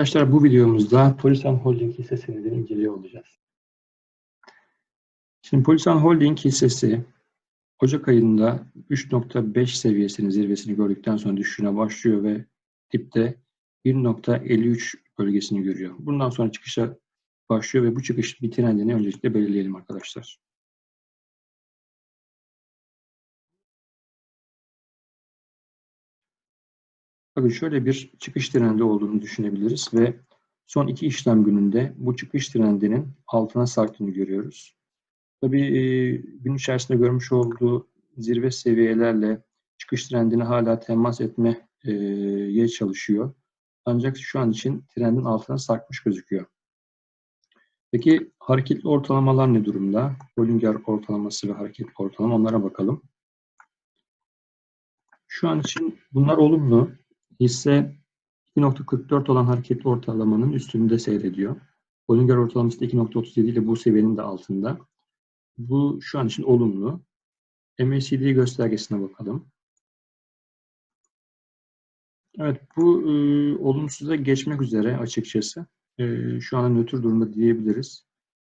Arkadaşlar bu videomuzda Polisan Holding hisse senedini inceliyor olacağız. Şimdi Polisan Holding hissesi Ocak ayında 3.5 seviyesinin zirvesini gördükten sonra düşüşüne başlıyor ve dipte 1.53 bölgesini görüyor. Bundan sonra çıkışa başlıyor ve bu çıkış bir trendini öncelikle belirleyelim arkadaşlar. Bakın şöyle bir çıkış trendi olduğunu düşünebiliriz ve son iki işlem gününde bu çıkış trendinin altına sarktığını görüyoruz. Tabii e, gün içerisinde görmüş olduğu zirve seviyelerle çıkış trendini hala temas etmeye çalışıyor. Ancak şu an için trendin altına sarkmış gözüküyor. Peki hareketli ortalamalar ne durumda? Bollinger ortalaması ve hareketli ortalama onlara bakalım. Şu an için bunlar olumlu. Hisse 2.44 olan hareketli ortalamanın üstünde seyrediyor. Bollinger ortalaması da 2.37 ile bu seviyenin de altında. Bu şu an için olumlu. MACD göstergesine bakalım. Evet bu e, olumsuza geçmek üzere açıkçası. E, şu an nötr durumda diyebiliriz.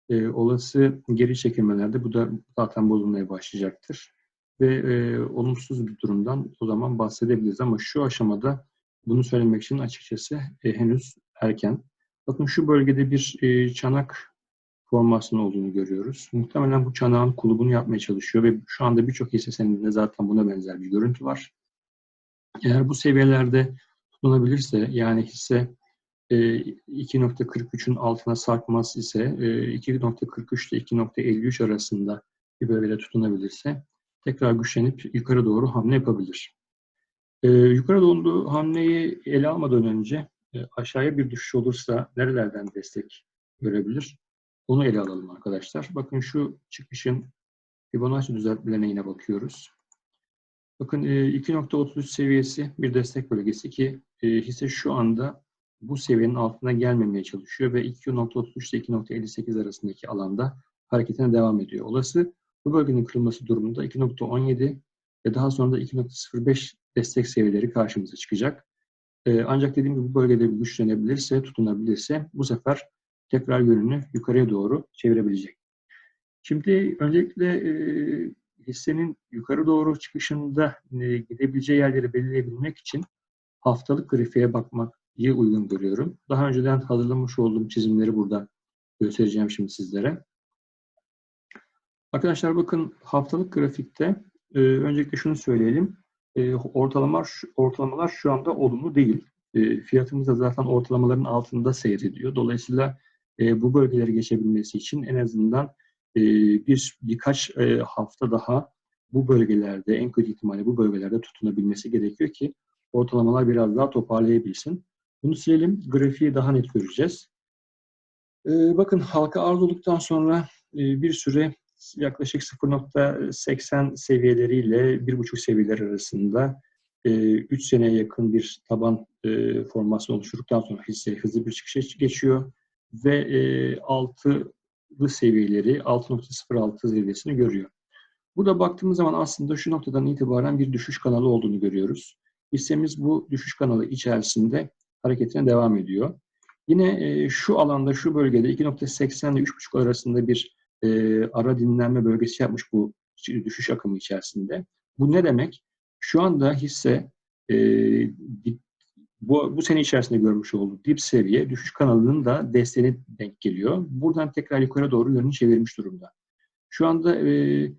E, olası geri çekilmelerde bu da zaten bozulmaya başlayacaktır. Ve e, olumsuz bir durumdan o zaman bahsedebiliriz ama şu aşamada bunu söylemek için açıkçası e, henüz erken. Bakın şu bölgede bir e, çanak formasyonu olduğunu görüyoruz. Muhtemelen bu çanağın kulubunu yapmaya çalışıyor ve şu anda birçok hisse senedinde zaten buna benzer bir görüntü var. Eğer bu seviyelerde tutunabilirse yani hisse e, 2.43'ün altına sarkmaz ise e, 2.43 ile 2.53 arasında bir bölgede tutunabilirse tekrar güçlenip yukarı doğru hamle yapabilir. E, yukarı hamleyi ele almadan önce e, aşağıya bir düşüş olursa nerelerden destek görebilir? Onu ele alalım arkadaşlar. Bakın şu çıkışın Fibonacci düzeltmelerine yine bakıyoruz. Bakın 2.33 e, seviyesi bir destek bölgesi ki e, hisse şu anda bu seviyenin altına gelmemeye çalışıyor ve 2.33 ile 2.58 arasındaki alanda hareketine devam ediyor. Olası bu bölgenin kırılması durumunda 2.17 ve daha sonra da 2.05 destek seviyeleri karşımıza çıkacak. E, ancak dediğim gibi bu bölgede bir güçlenebilirse, tutunabilirse bu sefer tekrar yönünü yukarıya doğru çevirebilecek. Şimdi öncelikle e, hissenin yukarı doğru çıkışında e, gidebileceği yerleri belirleyebilmek için haftalık grafiğe bakmak iyi uygun görüyorum. Daha önceden hazırlamış olduğum çizimleri burada göstereceğim şimdi sizlere. Arkadaşlar bakın haftalık grafikte e, öncelikle şunu söyleyelim. E, ortalamalar, ortalamalar şu anda olumlu değil. E, fiyatımız da zaten ortalamaların altında seyrediyor. Dolayısıyla e, bu bölgeleri geçebilmesi için en azından e, bir birkaç e, hafta daha bu bölgelerde, en kötü ihtimalle bu bölgelerde tutunabilmesi gerekiyor ki ortalamalar biraz daha toparlayabilsin. Bunu silelim. Grafiği daha net göreceğiz. E, bakın halka arz olduktan sonra e, bir süre yaklaşık 0.80 seviyeleriyle 1.5 seviyeler arasında 3 e, seneye yakın bir taban e, formasyon oluşturduktan sonra hisse hızlı bir çıkışa geçiyor ve e, altılı seviyeleri 6.06 seviyesini görüyor. Burada baktığımız zaman aslında şu noktadan itibaren bir düşüş kanalı olduğunu görüyoruz. Hissemiz bu düşüş kanalı içerisinde hareketine devam ediyor. Yine e, şu alanda, şu bölgede 2.80 ile 3.5 arasında bir e, ara dinlenme bölgesi yapmış bu düşüş akımı içerisinde. Bu ne demek? Şu anda hisse e, bu, bu sene içerisinde görmüş olduğu dip seviye düşüş kanalının da desteğine denk geliyor. Buradan tekrar yukarı doğru yönünü çevirmiş durumda. Şu anda e,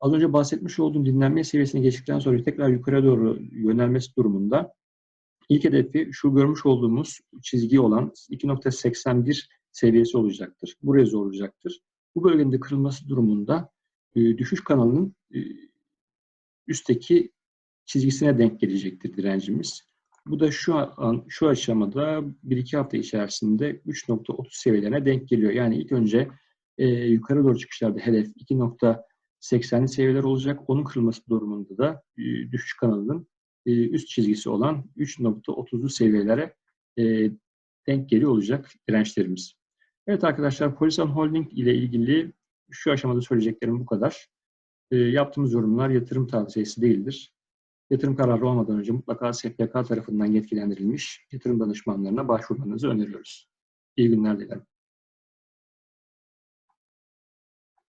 az önce bahsetmiş olduğum dinlenme seviyesine geçtikten sonra tekrar yukarı doğru yönelmesi durumunda ilk hedefi şu görmüş olduğumuz çizgi olan 2.81 seviyesi olacaktır. Buraya zorlayacaktır. Bu bölgenin de kırılması durumunda e, düşüş kanalının e, üstteki çizgisine denk gelecektir direncimiz. Bu da şu an şu aşamada 1-2 hafta içerisinde 3.30 seviyelerine denk geliyor. Yani ilk önce e, yukarı doğru çıkışlarda hedef 2.80'li seviyeler olacak. Onun kırılması durumunda da e, düşüş kanalının e, üst çizgisi olan 3.30'lu seviyelere e, denk geliyor olacak dirençlerimiz. Evet arkadaşlar Polisan Holding ile ilgili şu aşamada söyleyeceklerim bu kadar. E, yaptığımız yorumlar yatırım tavsiyesi değildir. yatırım kararı olmadan önce mutlaka SPK tarafından yetkilendirilmiş yatırım danışmanlarına başvurmanızı öneriyoruz. İyi günler dilerim.